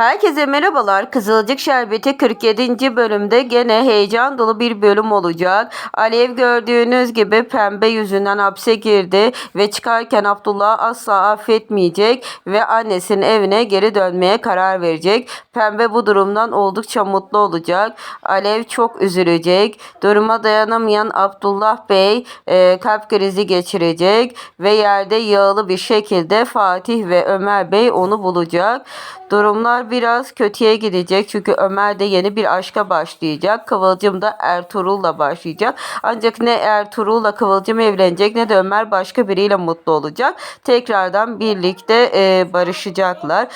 Herkese merhabalar. Kızılcık Şerbeti 47. bölümde gene heyecan dolu bir bölüm olacak. Alev gördüğünüz gibi pembe yüzünden hapse girdi ve çıkarken Abdullah asla affetmeyecek ve annesinin evine geri dönmeye karar verecek. Pembe bu durumdan oldukça mutlu olacak. Alev çok üzülecek. Duruma dayanamayan Abdullah Bey e, kalp krizi geçirecek ve yerde yağlı bir şekilde Fatih ve Ömer Bey onu bulacak. Durumlar biraz kötüye gidecek çünkü Ömer de yeni bir aşka başlayacak. Kıvılcım da Ertuğrul'la başlayacak. Ancak ne Ertuğrul'la Kıvılcım evlenecek ne de Ömer başka biriyle mutlu olacak. Tekrardan birlikte e, barışacaklar.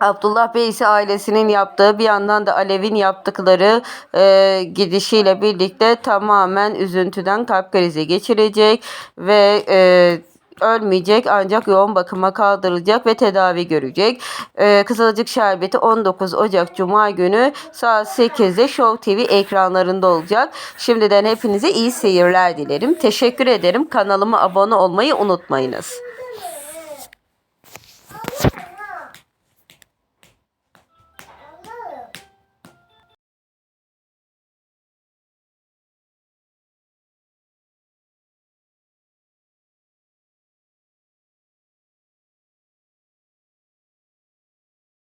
Abdullah Bey ise ailesinin yaptığı bir yandan da Alev'in yaptıkları e, gidişiyle birlikte tamamen üzüntüden kalp krizi geçirecek ve e, ölmeyecek ancak yoğun bakıma kaldırılacak ve tedavi görecek. E, Kızılcık Şerbeti 19 Ocak Cuma günü saat 8'de Show TV ekranlarında olacak. Şimdiden hepinize iyi seyirler dilerim. Teşekkür ederim. Kanalıma abone olmayı unutmayınız.